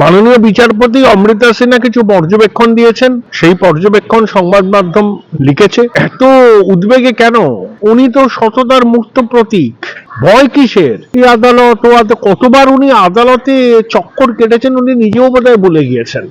মাননীয় বিচারপতি অমৃতা সিনহা কিছু পর্যবেক্ষণ দিয়েছেন। সেই পর্যবেক্ষণ সংবাদ মাধ্যম লিখেছে, এত উদ্বেগে কেন? উনি তো সততার মুক্ত প্রতীক। ভয় কিসের? এই আদালত, ও কতবার উনি আদালতে চক্কর কেটেছেন উনি নিজেও বোধহয় বলে গিয়েছেন।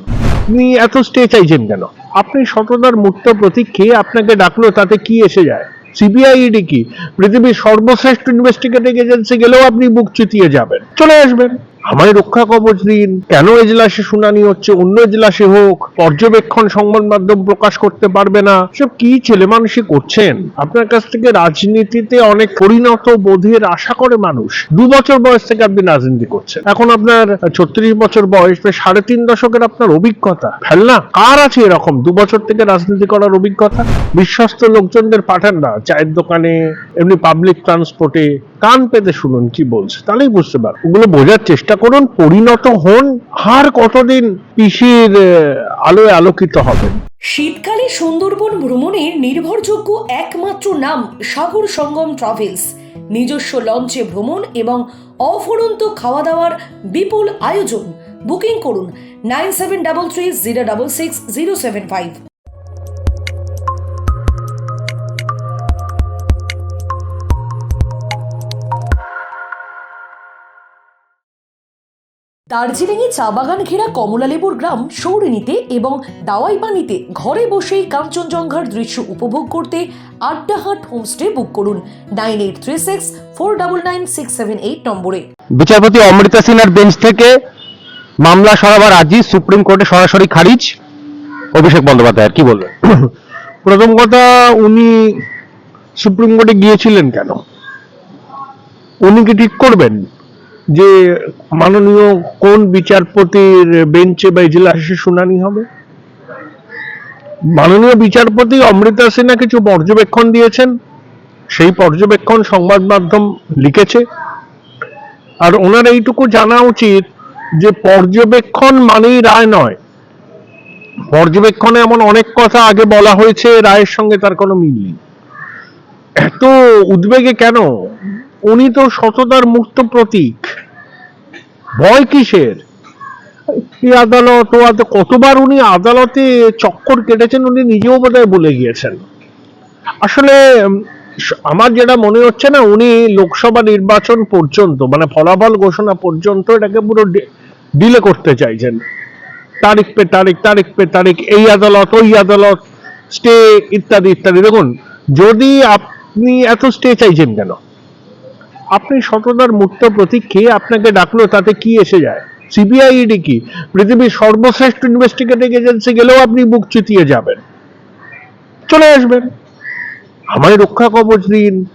উনি এত স্টে চাইছেন কেন? আপনি সততার মুক্ত প্রতীক কে আপনাকে ডাকলো, তাতে কি এসে যায়? সিবিআই ইডি কি? পৃথিবীর সর্বশ্রেষ্ঠ ইনভেস্টিগেটিং এজেন্সি গেলেও আপনি বুক চিতিয়ে যাবেন। চলে আসবেন। আমায় রক্ষা কবচ দিন। কেন এজলাসে শুনানি হচ্ছে? অন্য এজলাসে হোক। পর্যবেক্ষণ সংবাদ মাধ্যম প্রকাশ করতে পারবে না। সব কি ছেলে মানুষই করছেন? আপনার কাছ থেকে রাজনীতিতে অনেক পরিণত বোধের আশা করে মানুষ। দু বছর বয়স থেকে আপনি রাজনীতি করছেন। এখন আপনার ছত্রিশ বছর বয়স, প্রায় সাড়ে তিন দশকের আপনার অভিজ্ঞতা। ফেলনা কার আছে এরকম দু বছর থেকে রাজনীতি করার অভিজ্ঞতা? বিশ্বস্ত লোকজনদের পাঠান না। চায়ের দোকানে, এমনি পাবলিক ট্রান্সপোর্টে কান পেতে শুনুন, কি বলছে? তাহলেই বুঝতে পারবেন ওগুলো বোঝার চেষ্টা করুন, পরিণত হন আর কতদিন পিসির আলোয় আলোকিত হবেন শীতকালে সুন্দরবন ভ্রমণের নির্ভরযোগ্য একমাত্র নাম সাগর সঙ্গম ট্রাভেলস। নিজস্ব লঞ্চে ভ্রমণ এবং অফুরন্ত খাওয়া দাওয়ার বিপুল আয়োজন। বুকিং করুন nine seven double three zero double six zero seven five. দার্জিলিংয়ে চা বাগান ঘেরা কমলালেবুর গ্রাম সৌরিনীতে এবং দাওয়াই পানিতে ঘরে বসেই কাঞ্চনজঙ্ঘার দৃশ্য উপভোগ করতে আড্ডাহাট হোমস্টে বুক করুন nine eight three six four double nine six seven eight নম্বরে। বিচারপতি অমৃতা সিনহার বেঞ্চ থেকে মামলা সরাবার আজই সুপ্রিম কোর্টে সরাসরি খারিজ। অভিষেক বন্দ্যোপাধ্যায় কি বলবেন? প্রথম কথা উনি সুপ্রিম কোর্টে গিয়েছিলেন কেন? উনি কি ঠিক করবেন? যে মাননীয় কোন বিচারপতির বেঞ্চে বা ইজলাসে শুনানি হবে? মাননীয় বিচারপতি অমৃতা সিনহা কিছু পর্যবেক্ষণ দিয়েছেন। সেই পর্যবেক্ষণ সংবাদ মাধ্যম লিখেছে। আর ওনার এইটুকু জানা উচিত যে পর্যবেক্ষণ মানেই রায় নয়। পর্যবেক্ষণে এমন অনেক কথা আগে বলা হয়েছে, রায়ের সঙ্গে তার কোনো মিল নেই। এত উদ্বেগে কেন? উনি তো সততার মুক্ত প্রতীক। ভয় কিসের? এই আদালত? ও কতবার উনি আদালতে চক্কর কেটেছেন উনি নিজেও বোধহয় বলে গিয়েছেন। আসলে আমার যেটা মনে হচ্ছে না, উনি লোকসভা নির্বাচন পর্যন্ত মানে ফলাফল ঘোষণা পর্যন্ত এটাকে পুরো ডিলে করতে চাইছেন। তারিখ পে তারিখ তারিখ পে তারিখ, এই আদালত, ওই আদালত, স্টে ইত্যাদি ইত্যাদি। দেখুন, যদি আপনি এত স্টে চাইছেন কেন? আপনি সততার মুক্ত প্রতীক কে আপনাকে ডাকলো, তাতে কি এসে যায়? সিবিআই ইডি কি? পৃথিবীর সর্বশ্রেষ্ঠ ইনভেস্টিগেটিং এজেন্সি গেলেও আপনি বুক চিতিয়ে যাবেন। চলে আসবেন। আমায় রক্ষা কবচ দিন।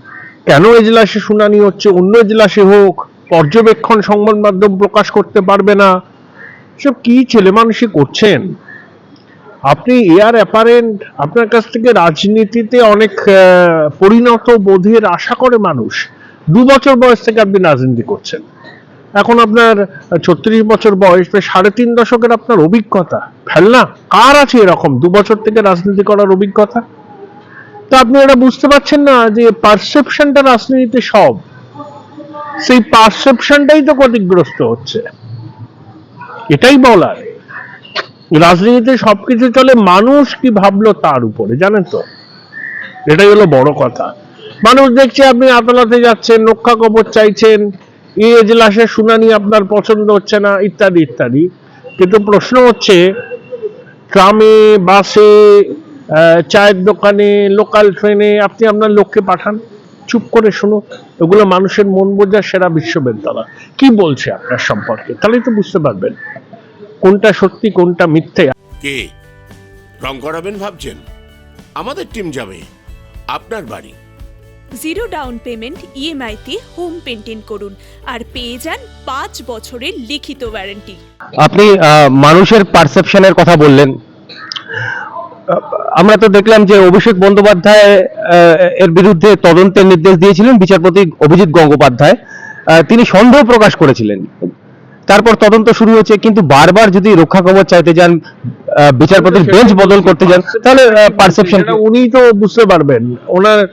কেন এজলাসে শুনানি হচ্ছে? অন্য এজলাসে হোক। পর্যবেক্ষণ সংবাদ মাধ্যম প্রকাশ করতে পারবে না। সব কি ছেলে মানুষই করছেন? আপনি এয়ার অ্যাপারেন্ট আপনার কাছ থেকে রাজনীতিতে অনেক পরিণত বোধের আশা করে মানুষ। দু বছর বয়স থেকে আপনি রাজনীতি করছেন। এখন আপনার ছত্রিশ বছর বয়স, প্রায় সাড়ে তিন দশকের আপনার অভিজ্ঞতা। ফেলনা, কার আছে এরকম দু বছর থেকে রাজনীতি করার অভিজ্ঞতা? তো আপনি এটা বুঝতে পারছেন না যে পারসেপশনটা রাজনীতিতে সব। সেই পারসেপশনটাই তো ক্ষতিগ্রস্ত হচ্ছে। এটাই বলার। রাজনীতিতে সবকিছু চলে, মানুষ কি ভাবলো তার উপরে, জানেন তো? এটাই হলো বড় কথা। মানুষ দেখছে আপনি আদালতে যাচ্ছেন রক্ষা কবচ চাইছেন, এই এজলাসের শুনানি আপনার পছন্দ হচ্ছে না, ইত্যাদি ইত্যাদি। কিন্তু প্রশ্ন হচ্ছে, ট্রামে, বাসে চায়ের দোকানে, লোকাল ট্রেনে আপনি আপনার লোককে পাঠান? চুপ করে শুনো, এগুলো মানুষের মন বোঝার সেরা বিশ্ববিদ্যালয়। কি বলছে আপনার সম্পর্কে? তাহলেই তো বুঝতে পারবেন, কোনটা সত্যি, কোনটা মিথ্যে। কে? রং করাবেন ভাবছেন? আমাদের টিম যাবে, আপনার বাড়ি। জিরো ডাউন পেমেন্ট ইএমআইতে হোম পেন্টেন করুন আর পেয়ে যান পাঁচ বছরের লিখিত ওয়ারেন্টি। আপনি মানুষের পারসেপশনের কথা বললেন। আমরা তো দেখলাম যে অভিষেক বন্দ্যোপাধ্যায় এর বিরুদ্ধে তদন্তের নির্দেশ দিয়েছিলেন বিচারপতি অভিজিৎ গঙ্গোপাধ্যায়। আহ, তিনি সন্দেহ প্রকাশ করেছিলেন। তারপর তদন্ত শুরু হয়েছে কিন্তু বারবার যদি রক্ষা কবচ চাইতে যান আহ, বিচারপতির বেঞ্চ বদল করতে যান তাহলে পারসেপশন উনি তো বুঝতে পারবেন। ওনার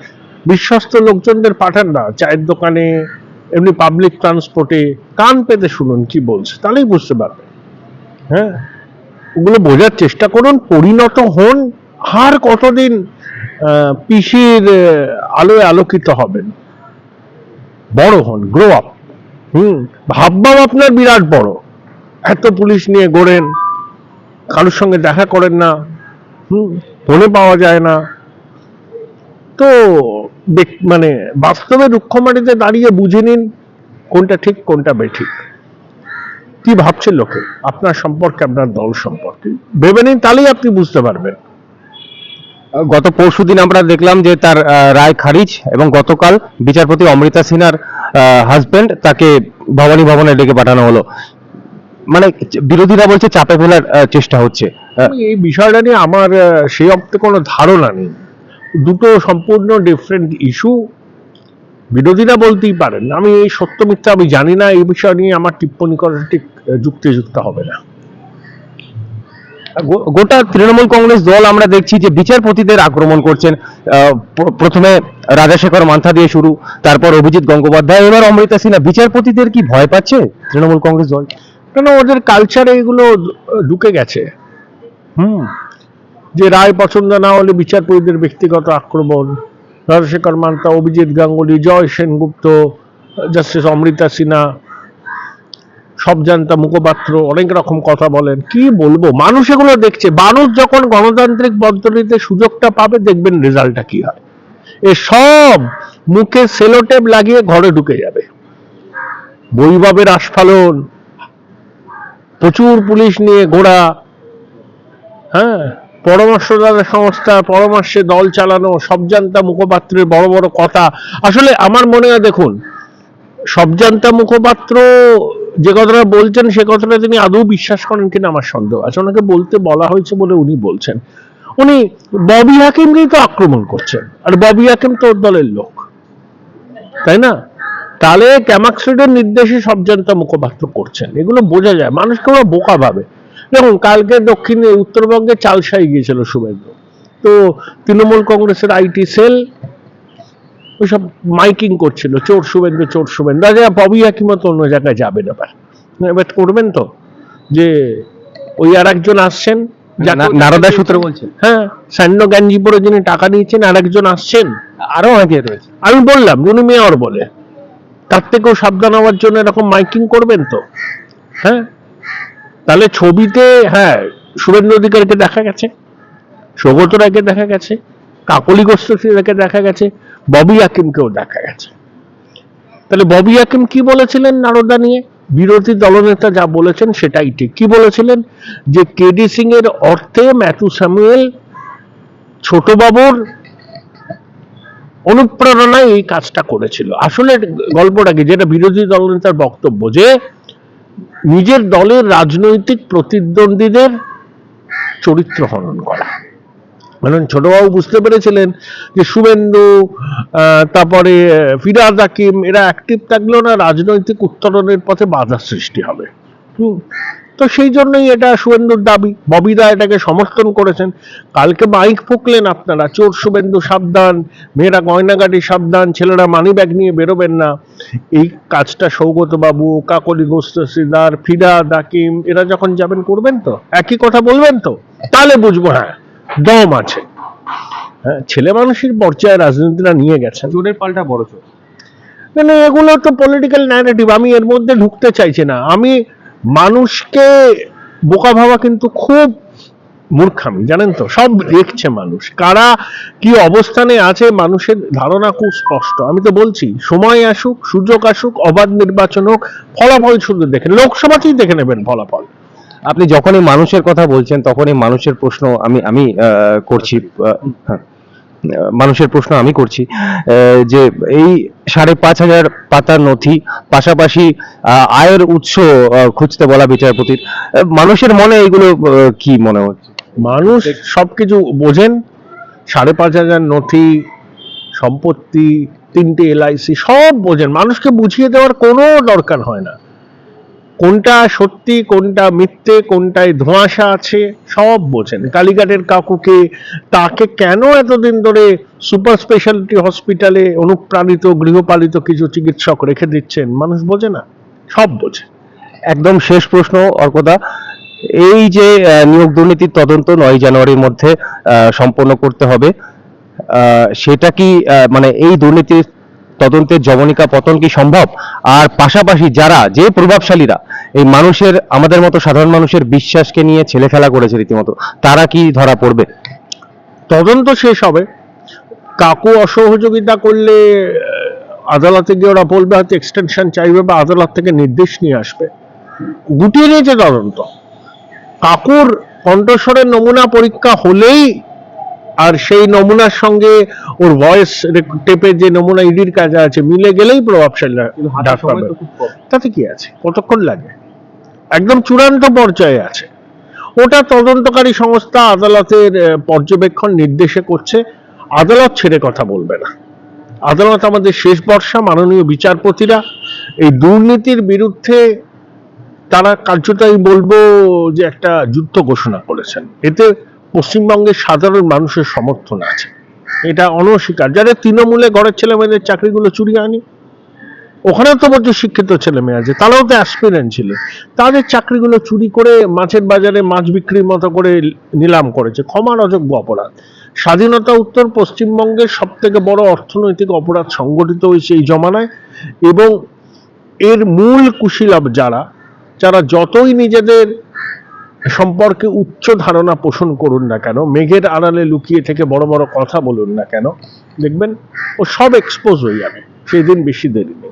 বিশ্বস্ত লোকজনদের পাঠান না। চায়ের দোকানে, এমনি পাবলিক ট্রান্সপোর্টে কান পেতে শুনুন কি বলছে, তাহলেই বুঝতে পারবেন হ্যাঁ? ওগুলো বোঝার চেষ্টা করুন, পরিণত হন, আর কতদিন পিসির আলোয় আলোকিত হবেন। বড় হন গ্রো আপ হুম? ভাববাও আপনার বিরাট বড়। এত পুলিশ নিয়ে গড়েন, কারোর সঙ্গে দেখা করেন না। হুম? ফোনে পাওয়া যায় না। তো মানে বাস্তবে রুক্ষমাটিতে দাঁড়িয়ে বুঝে নিন কোনটা ঠিক কোনটা বেঠিক কি ভাবছে লোকে? আপনার সম্পর্কে আপনার দল সম্পর্কে। ভেবে নিন তাহলেই আপনি বুঝতে পারবেন। গত পরশুদিন আমরা দেখলাম যে তার রায় খারিজ এবং গতকাল বিচারপতি অমৃতা সিনহার হাজবেন্ড তাকে ভবানী ভবনে ডেকে পাঠানো হলো। মানে বিরোধীরা বলছে চাপে ফেলার চেষ্টা হচ্ছে। এই বিষয়টা নিয়ে আমার সেই অর্থে কোনো ধারণা নেই। দুটো সম্পূর্ণ ডিফারেন্ট ইস্যু বিরোধীরা বলতেই পারেন আমি এই সত্য মিথ্যা আমি জানি না এই বিষয় নিয়ে আমার টিপ্পণী করা ঠিক যুক্তিযুক্ত হবে না। গোটা তৃণমূল কংগ্রেস দল আমরা দেখছি যে বিচারপতিদের আক্রমণ করছেন। প্রথমে রাজাশেখর মান্থা দিয়ে শুরু তারপর অভিজিৎ গঙ্গোপাধ্যায় এবার অমৃতা সিনহা। বিচারপতিদের কি ভয় পাচ্ছে তৃণমূল কংগ্রেস দল? কেন ওদের কালচারে এগুলো ঢুকে গেছে? হুম। যে রায় পছন্দ না হলে বিচারপতিদের ব্যক্তিগত আক্রমণ। রাজশেখর মান্তা, অভিজিৎ গাঙ্গুলি, জয় সেনগুপ্ত, জাস্টিস অমৃতা সিনহা সব জানতা মুখপাত্র, অনেক রকম কথা বলেন। কি বলব? মানুষ এগুলো দেখছে। মানুষ যখন গণতান্ত্রিক পদ্ধতিতে সুযোগটা পাবে, দেখবেন রেজাল্টটা কি হয়। এ সব মুখে সেলোটেপ লাগিয়ে ঘরে ঢুকে যাবে। বৈভবের আস্ফালন, প্রচুর পুলিশ নিয়ে ঘোড়া হ্যাঁ? পরামর্শদাতা সংস্থা, পরামর্শে দল চালানো, সবজান্তা মুখপাত্রের বড় বড় কথা। আসলে আমার মনে হয় দেখুন, সবজান্তা মুখপাত্র যে কথাটা বলছেন, সে কথাটা তিনি আদৌ বিশ্বাস করেন কিনা আমার সন্দেহ। আছে ওনাকে বলতে বলা হয়েছে বলে উনি বলছেন। উনি ববি হাকিমকেই তো আক্রমণ করছেন, আর ববি হাকিম তো দলের লোক। তাই না? তাহলে ক্যামাক্সিডের নির্দেশে সব জনতা মুখপাত্র করছেন। এগুলো বোঝা যায়, মানুষকে ওরা বোকা ভাবে। দেখুন কালকে দক্ষিণে উত্তরবঙ্গে চালসাই গিয়েছিল শুভেন্দু। তো তৃণমূল কংগ্রেসের আইটি সেল ওইসব মাইকিং করছিল চোর শুভেন্দু চোর শুভেন্দু। আজ ববি হাকিমও তো অন্য জায়গায় যাবে না এবার করবেন তো যে ওই আর একজন আসছেন নারদা সূত্র বলছেন। হ্যাঁ স্যান্ড গাঞ্জি পরে যিনি টাকা নিয়েছেন আর একজন আসছেন। আরও অনেকে রয়েছে। আমি বললাম উনি মেয়র বলে। তার থেকেও সাবধান হওয়ার জন্য এরকম মাইকিং করবেন তো। হ্যাঁ? তাহলে ছবিতে হ্যাঁ শুভেন্দু অধিকারীকে দেখা গেছে সৌগত রায়কে দেখা গেছে, কাকলি গোস্বীকে দেখা গেছে, ববি হাকিমকেও দেখা গেছে। তাহলে ববি হাকিম কি বলেছিলেন নারদা নিয়ে? বিরোধী দলনেতা যা বলেছেন সেটাই ঠিক। কি বলেছিলেন? যে কেডি সিং এর অর্থে ম্যাথু স্যামুয়েল ছোটবাবুর অনুপ্রেরণায় এই কাজটা করেছিল। আসলে গল্পটা কি? যেটা বিরোধী দলনেতার বক্তব্য যে নিজের দলের রাজনৈতিক প্রতিদ্বন্দ্বীদের চরিত্র হনন করা। মানে ছোটবাবু বুঝতে পেরেছিলেন যে শুভেন্দু তারপরে ফিরাজ হাকিম, এরা অ্যাক্টিভ থাকলেও না রাজনৈতিক উত্তরণের পথে বাধা সৃষ্টি হবে। তো সেই জন্যই এটা শুভেন্দুর দাবি। ববিদা এটাকে সমর্থন করেছেন। কালকে মাইক ফুকলেন আপনারা। চোর শুভেন্দু সাবধান মেয়েরা গয়নাগাটি সাবধান ছেলেরা মানি ব্যাগ নিয়ে বেরোবেন না। এই কাজটা সৌগত বাবু কাকলি গোস্তার ফিদা দাকিম এরা যখন যাবেন করবেন তো? একই কথা বলবেন তো? তাহলে বুঝব হ্যাঁ দম আছে। হ্যাঁ ছেলে মানুষের পর্যায়ে রাজনীতিটা নিয়ে গেছেন। চোরের পাল্টা বড় চোর। মানে এগুলো তো পলিটিক্যাল ন্যারেটিভ আমি এর মধ্যে ঢুকতে চাইছি না। আমি মানুষকে বোকা ভাবা কিন্তু খুব মূর্খামি জানেন তো? সব দেখছে মানুষ। কারা কি অবস্থানে আছে মানুষের ধারণা খুব স্পষ্ট। আমি তো বলছি সময় আসুক সুযোগ আসুক অবাধ নির্বাচন হোক ফলাফল শুধু দেখেন লোকসভাতেই দেখে নেবেন ফলাফল। আপনি যখনই মানুষের কথা বলছেন তখনই মানুষের প্রশ্ন আমি আমি করছি হ্যাঁ, মানুষের প্রশ্ন আমি করছি যে এই সাড়ে পাঁচ হাজার পাতার নথি পাশাপাশি আয়ের উৎস খুঁজতে বলা বিচারপতির মানুষের মনে এইগুলো কি মনে হচ্ছে? মানুষ সবকিছু বোঝেন, সাড়ে পাঁচ হাজার নথি, সম্পত্তি, তিনটে এলআইসি সব বোঝেন। মানুষকে বুঝিয়ে দেওয়ার কোনো দরকার হয় না। কোনটা সত্যি, কোনটা মিথ্যে, কোনটায় ধোঁয়াশা আছে, সব বোঝেন। কালীঘাটের কাকুকে, তাকে কেন এতদিন ধরে সুপার স্পেশালিটি হসপিটালে অনুপ্রাণিত, গৃহপালিত কিছু চিকিৎসক রেখে দিচ্ছেন? মানুষ বোঝে না, সব বোঝে। একদম শেষ প্রশ্ন, অর্কদা। এই যে নিয়োগ দুর্নীতির তদন্ত নয় জানুয়ারির মধ্যে সম্পন্ন করতে হবে সেটা কি মানে এই দুর্নীতির তদন্তের জবনিকা পতন কি সম্ভব? আর পাশাপাশি যারা, যে প্রভাবশালীরা, এই মানুষের, আমাদের মতো সাধারণ মানুষের বিশ্বাসকে নিয়ে ছেলে খেলা করেছে রীতিমতো, তারা কি ধরা পড়বে? তদন্ত শেষ হবে। কাকু অসহযোগিতা করলে আদালতে গিয়ে ওরা বলবে হয়তো এক্সটেনশন চাইবে বা আদালত থেকে নির্দেশ নিয়ে আসবে। গুটিয়ে নিয়েছে তদন্ত। কাকুর কণ্ঠস্বরের নমুনা পরীক্ষা হলেই আর সেই নমুনার সঙ্গে ওর ভয়েস টেপের যে নমুনা ইডির কাজে আছে মিলে গেলেই প্রভাবশালীরা ডাক পাবে। তাতে কি আছে? কতক্ষণ লাগে? একদম চূড়ান্ত পর্যায়ে আছে। ওটা তদন্তকারী সংস্থা আদালতের পর্যবেক্ষণ নির্দেশে করছে। আদালত ছেড়ে কথা বলবে না। আদালত আমাদের শেষ বর্ষা মাননীয় বিচারপতিরা। এই দুর্নীতির বিরুদ্ধে তারা কার্যত আমি বলব যে একটা যুদ্ধ ঘোষণা করেছেন। এতে পশ্চিমবঙ্গের সাধারণ মানুষের সমর্থন আছে। এটা অনস্বীকার। যারা তৃণমূলে ঘরের ছেলে মেয়েদের চাকরিগুলো চুরি আনি ওখানেও তো বলছে শিক্ষিত ছেলে মেয়ে আছে, তারাও তো অ্যাসপিরেন্ট ছিল। তাদের চাকরিগুলো চুরি করে মাছের বাজারে মাছ বিক্রির মতো করে নিলাম করেছে ক্ষমার অযোগ্য অপরাধ। স্বাধীনতা উত্তর পশ্চিমবঙ্গের সব থেকে বড় অর্থনৈতিক অপরাধ সংগঠিত হয়েছে এই জমানায়, এবং এর মূল কুশীলব যারা যারা যতই নিজেদের সম্পর্কে উচ্চ ধারণা পোষণ করুন না কেন? মেঘের আড়ালে লুকিয়ে থেকে বড় বড় কথা বলুন না কেন? দেখবেন ও সব এক্সপোজ হয়ে যাবে। সেই দিন বেশি দেরি নেই।